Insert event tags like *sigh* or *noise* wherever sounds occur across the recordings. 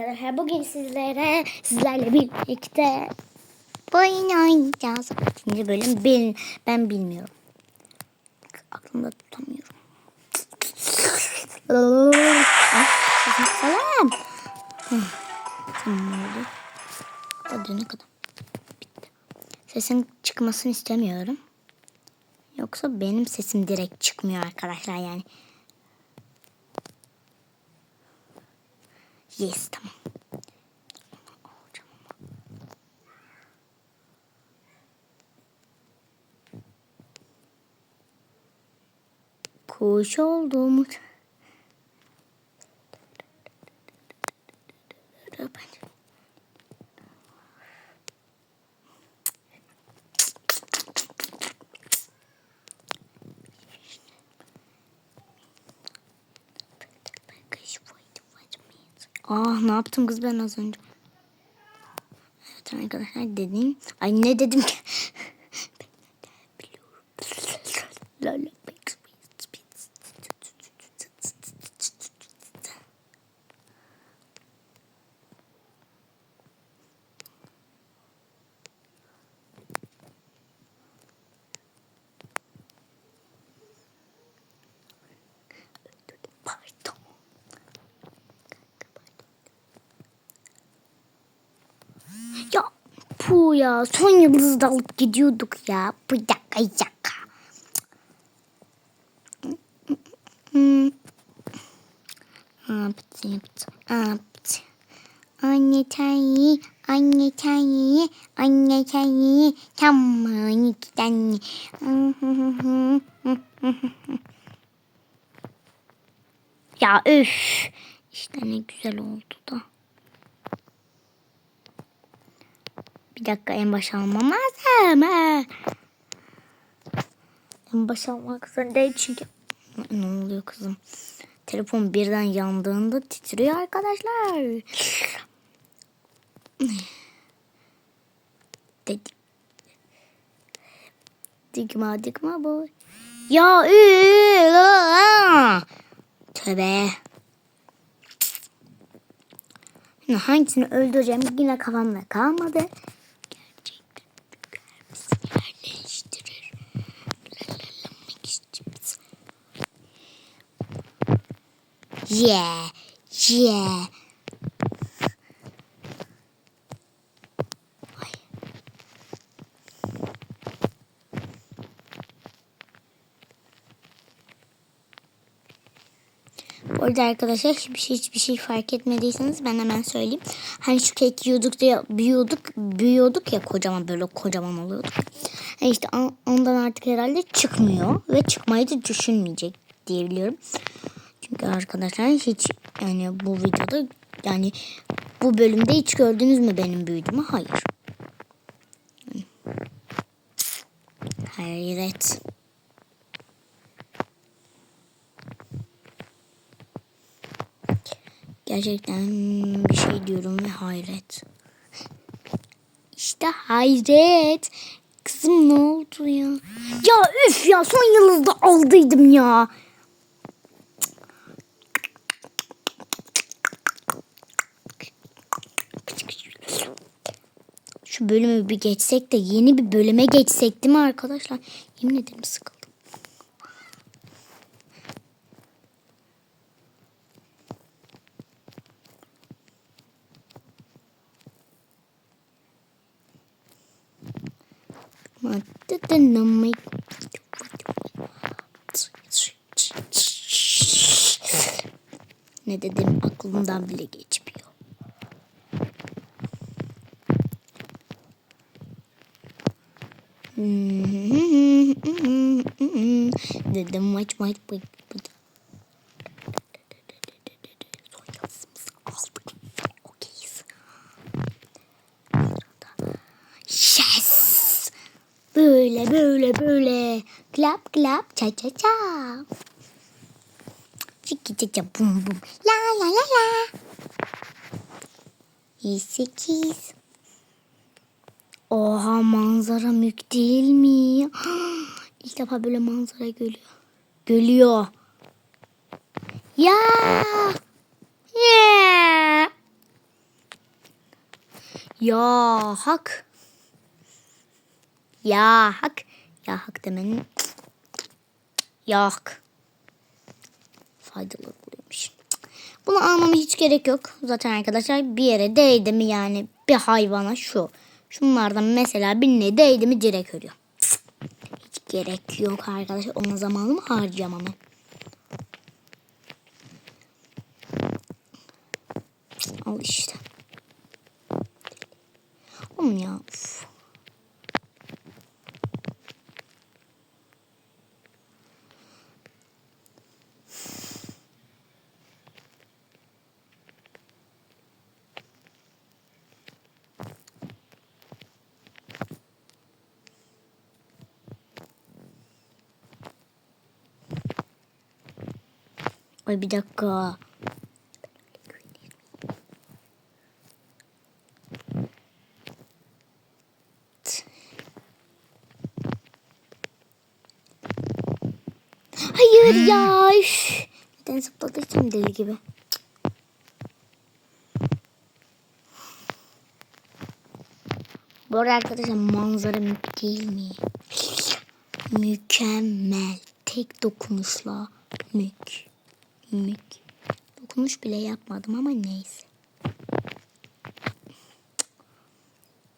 arkadaşlar. Bugün sizlere sizlerle birlikte bu oynayacağız. Kaçıncı bölüm ben, ben bilmiyorum. Aklımda tutamıyorum. Hı, Tamam oldu. Hadi ne kadar. Bitti. Sesin çıkmasını istemiyorum. Yoksa benim sesim direkt çıkmıyor arkadaşlar yani. Yes tamam. Kuş olduğumu... ne yaptım kız ben az önce. Evet arkadaşlar dedim. Ay ne dedim ki? Biliyorum. La la Pardon. Ya pu ya son yıldızı da alıp gidiyorduk ya. Bir dakika dakika. Anne tayyi, anne tayyi, anne tayyi. Tamam iki tane. *laughs* Ya üf. İşte ne güzel oldu da. Bir dakika en başa almam lazım. ha. En başa almak zorundayım çünkü. Ne oluyor kızım? Telefon birden yandığında titriyor arkadaşlar. Dedik. Dikma dikma bu. Ya! Tövbe. Hangisini öldüreceğim yine kafamda kalmadı. Yeah. Yeah. Ay. Bu arada arkadaşlar hiçbir şey, hiçbir şey fark etmediyseniz ben hemen söyleyeyim. Hani şu kek yiyorduk diye büyüyorduk, büyüyorduk ya kocaman böyle kocaman oluyorduk. Yani işte on- ondan artık herhalde çıkmıyor ve çıkmayı da düşünmeyecek diye biliyorum. Çünkü arkadaşlar hiç yani bu videoda yani bu bölümde hiç gördünüz mü benim büyüdüğümü? Hayır. Hayret. Gerçekten bir şey diyorum ve hayret. İşte hayret. Kızım ne oldu ya? Ya üf ya son yıldızda aldıydım ya. Şu bölümü bir geçsek de yeni bir bölüme geçsek değil mi arkadaşlar? Yemin ederim sıkıldım. Ne dedim aklımdan bile geçmiyor. *laughs* Dedim maç maç maç. Yes. Böyle böyle böyle. Klap klap ça ça ça. Çiki ça ça bum bum. La la la la. İyi sekiz. Manzara mük değil mi? *gasps* İlk defa böyle manzara görüyor. Görüyor. Ya. Ya. Ya hak. Ya hak. Ya hak demenin. *tsk* Ya hak. Faydalı buluyormuş. Bunu almama hiç gerek yok. Zaten arkadaşlar bir yere değdi mi yani bir hayvana şu. Şunlardan mesela birine değdi mi direkt ölüyor. Hiç gerek yok arkadaşlar. Ona zamanımı harcayamam. Al işte. Oğlum ya. Uf. Ay bir dakika. Hayır ya. Üf. Neden zıpladıysam deli gibi. Bu arada arkadaşlar manzara mük değil mi? Mükemmel. Tek dokunuşla mük. Mük. Dokunuş bile yapmadım ama neyse.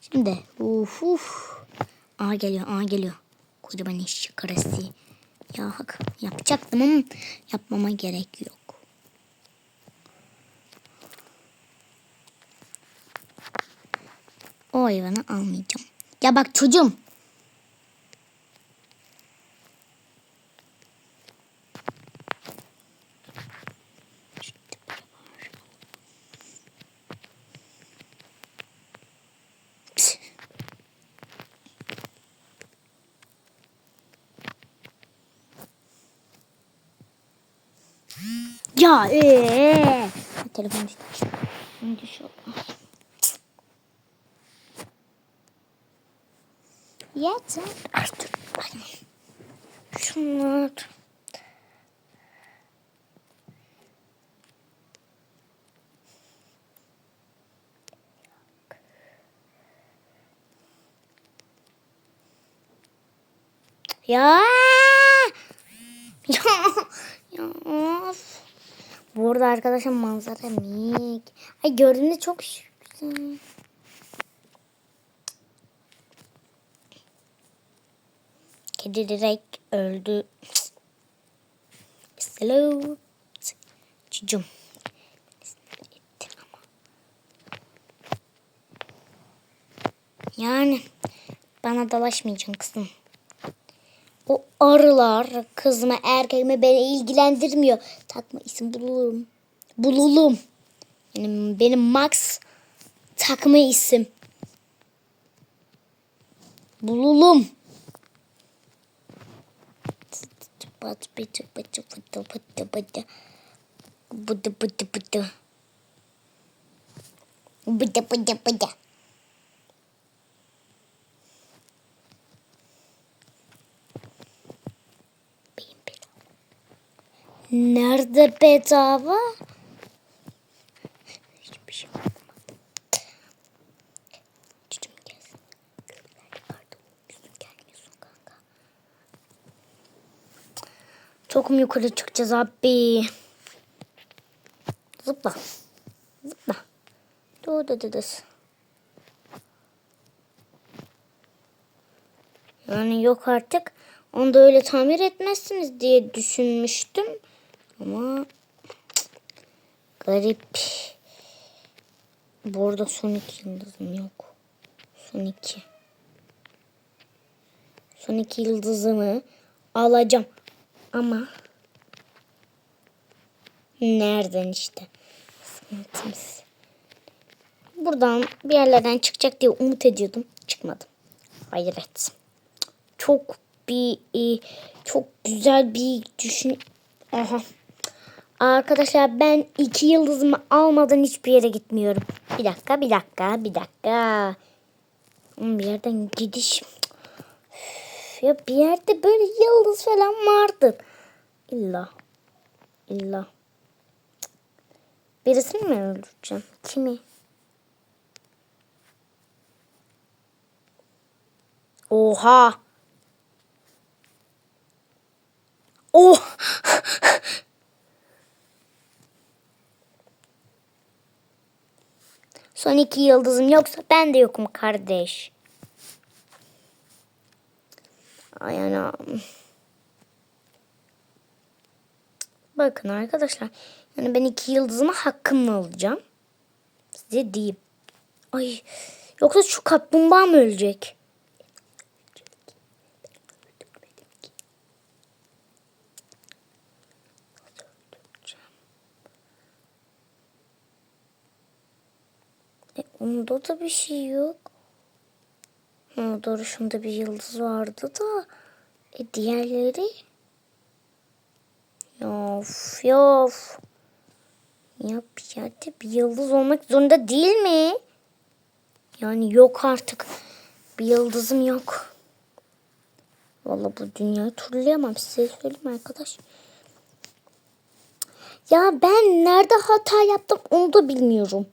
Şimdi uf uf. Aa geliyor aa geliyor. Kocaman iş karası. Ya hak yapacaktım ama yapmama gerek yok. O hayvanı almayacağım. Ya bak çocuğum. Ya ee. Telefon düştü. Ne düşüyor? Yeter artık. Şunlar. Ya. *laughs* Ya. Ya. Bu arada arkadaşlar manzara mik. Ay gördüğünde çok güzel. Kedi direkt öldü. Hello. Çocuğum. Yani bana dalaşmayacaksın kızım. Arılar kız mı erkek mi beni ilgilendirmiyor. Takma isim bulurum. Bululum. Yani benim Max takma isim. Bululum. Bıdı bıdı bıdı bıdı bıdı bıdı. Bıdı bıdı bıdı. Bıdı bıdı bıdı. Nerede bedava? Hiçbir şey mu yukarı çıkacağız abi? Zıpla. Zıpla. Dur dur. dur. Yani yok artık. Onu da öyle tamir etmezsiniz diye düşünmüştüm. Ama garip. Bu arada son iki yıldızım yok. Son iki. Son iki yıldızımı alacağım. Ama nereden işte? Sıkıntımız. Buradan bir yerlerden çıkacak diye umut ediyordum. Çıkmadı. Hayret. Çok bir e, çok güzel bir düşün. Aha. Arkadaşlar ben iki yıldızımı almadan hiçbir yere gitmiyorum. Bir dakika, bir dakika, bir dakika. Bir yerden gidiş. Üf, Ya bir yerde böyle yıldız falan vardı. İlla. İlla. Birisini mi öldüreceğim? Kimi? Oha. Oh. *laughs* Son iki yıldızım yoksa ben de yokum kardeş. Ay anam. Bakın arkadaşlar. Yani ben iki yıldızımı hakkımla alacağım. Size diyeyim. Ay. Yoksa şu kaplumbağa mı ölecek? E, onda da bir şey yok. Ha, bir yıldız vardı da. E, diğerleri? Of of. Ya bir yerde bir yıldız olmak zorunda değil mi? Yani yok artık. Bir yıldızım yok. Vallahi bu dünyayı turlayamam size söyleyeyim arkadaş. Ya ben nerede hata yaptım onu da bilmiyorum.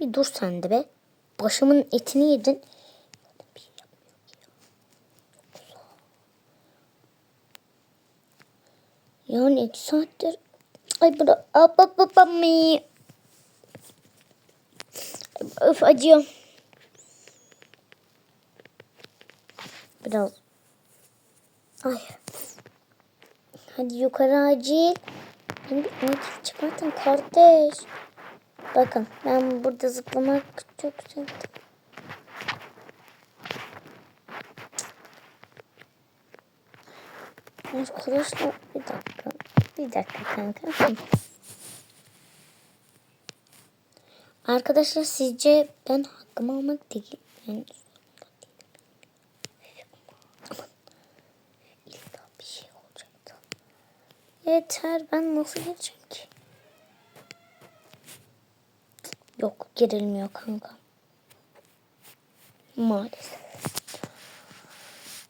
Bir dur sen de be. Başımın etini yedin. Yani iki saattir. Ay bura. Ap ap ap ap mi. Öf acıyor. Biraz. Ay. Hadi yukarı acil. Beni bir acil çıkartın kardeş. Bakın ben burada zıplamak çok sevdim. Arkadaşlar bir dakika. Bir dakika kanka. Arkadaşlar sizce ben hakkımı almak değil. Yani şey. Yeter ben nasıl gireceğim Yok girilmiyor kanka. Maalesef.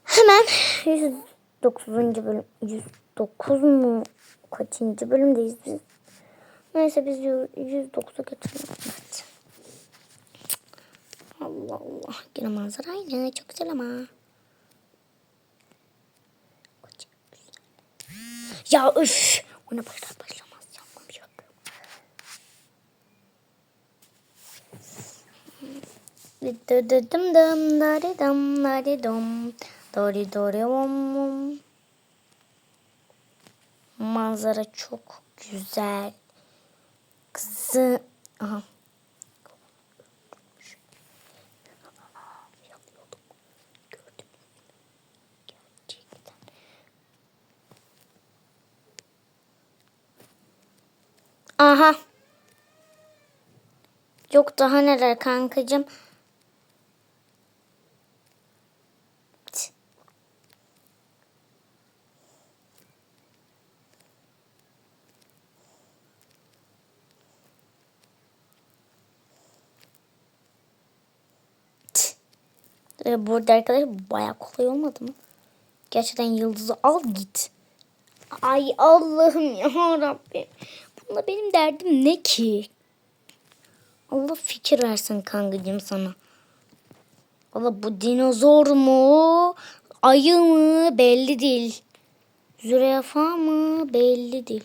Hemen 109. bölüm 109 mu? Kaçıncı bölümdeyiz biz? Neyse biz 109'a geçelim. Allah Allah. Yine manzara aynı. Çok güzel ama. Ya üf. Ona başlar başlamaz. Dım dım dari dam dari dom. Dori dori om om. Manzara çok güzel. Kızı... Aha. Aha. Yok daha neler kankacığım. Burada arkadaşlar baya kolay olmadı mı? Gerçekten yıldızı al git. Ay Allah'ım ya Rabbim. Bunda benim derdim ne ki? Allah fikir versin kankacığım sana. Valla bu dinozor mu? Ayı mı? Belli değil. Zürafa mı? Belli değil.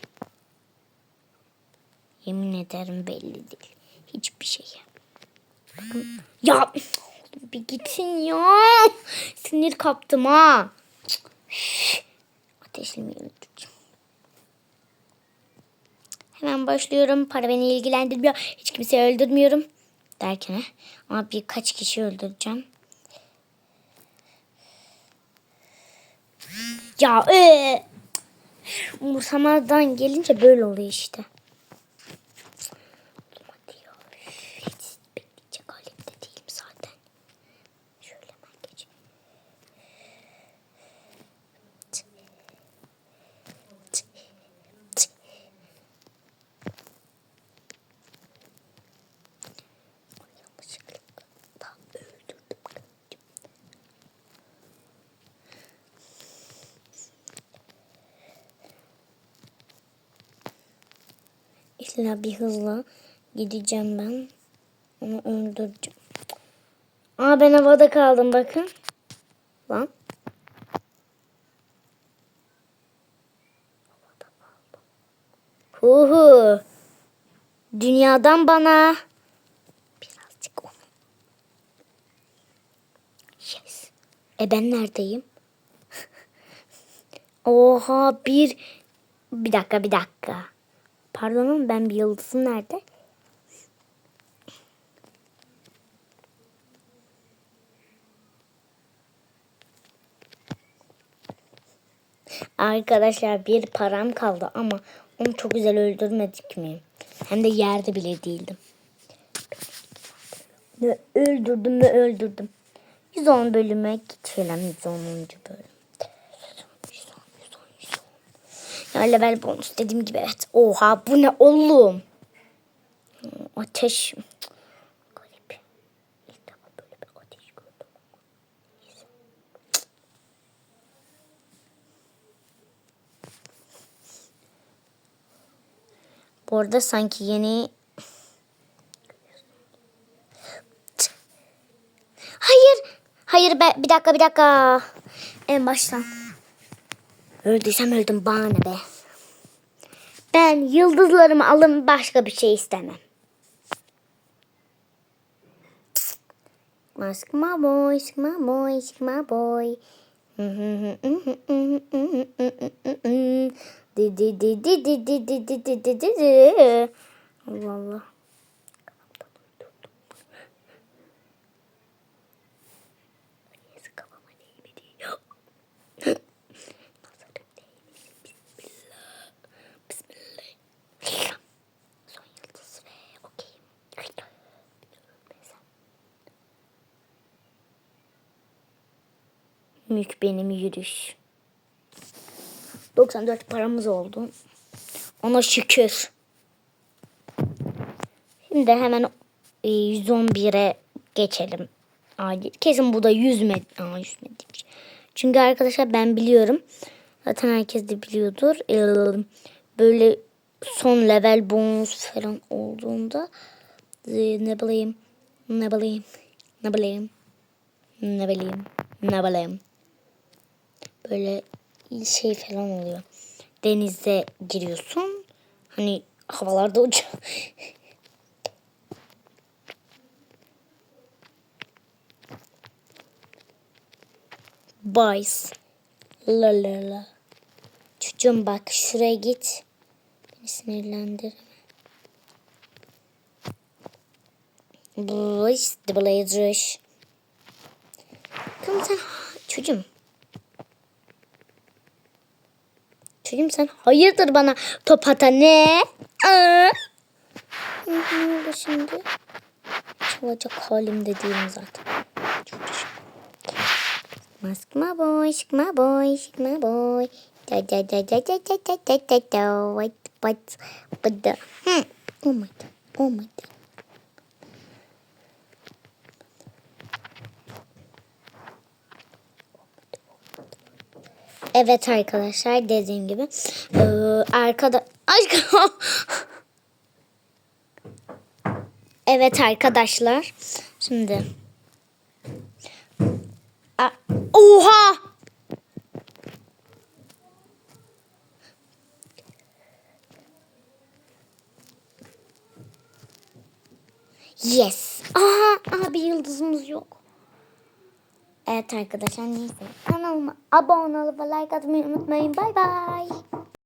Yemin ederim belli değil. Hiçbir şey. Bakın. Ya bir gitsin ya. Sinir kaptım ha. Ateşlemeyi öldüreceğim. Hemen başlıyorum. Para beni ilgilendirmiyor. Hiç kimseyi öldürmüyorum. Derken ama birkaç kişi öldüreceğim. Ya ee, umursamadan gelince böyle oluyor işte. Hadi ya. Hiç bekleyecek halimde değilim zaten. Şöyle hemen geç. Tı. Tı. Tı. Yanlışlıkla öldürdüm. İlla bir hızla gideceğim ben. Onu öldüreceğim. Aa ben havada kaldım bakın. Lan. Huhu. Dünyadan bana. Birazcık onu. Yes. E ben neredeyim? *laughs* Oha bir... Bir dakika bir dakika. Pardon ben bir yıldızım nerede? Arkadaşlar bir param kaldı ama onu çok güzel öldürmedik mi? Hem de yerde bile değildim. Ne öldürdüm ne öldürdüm. 110 bölüme geçelim 110. bölüm. 110, 110, 110. Ya level bonus dediğim gibi evet. Oha bu ne oğlum? Ateş. Garip. İlk defa böyle bir ateş gördüm. Bu arada sanki yeni... Hayır. Hayır be. Bir dakika bir dakika. En baştan. Öldüysem öldüm bana be. Ben yıldızlarımı alın başka bir şey istemem. Sıkma boy, sıkma boy, sıkma boy. Di di di di di di di di di di di. Allah Allah. Mülk benim yürüyüş. 94 paramız oldu. Ona şükür. Şimdi hemen e, 111'e geçelim. Kesin bu da 100 metre. Aa, 100 metre. Çünkü arkadaşlar ben biliyorum. Zaten herkes de biliyordur. Ee, Böyle son level bonus falan olduğunda e, ne bileyim ne bileyim ne bileyim ne bileyim ne bileyim böyle şey falan oluyor. Denize giriyorsun. Hani havalarda uç. *laughs* Boys. La la la. Çocuğum bak şuraya git. Beni sinirlendirme. Boys. The Blazers. Kızım sen çocuğum. Çocuğum sen hayırdır bana top ata ne? Ne oldu şimdi? Çalacak halimde değilim zaten. Sıkma boy, sıkma boy, sıkma boy. Da da da da da da da da da da. What what what the? Hmm. Oh my god. Oh my god. Evet arkadaşlar dediğim gibi ee, arkada Aşkım. *laughs* Evet arkadaşlar şimdi A- Oha! Yes. Aha, aha bir yıldızımız yok. Evet arkadaşlar neyse. Kanalıma abone olup like atmayı unutmayın. Bay bay.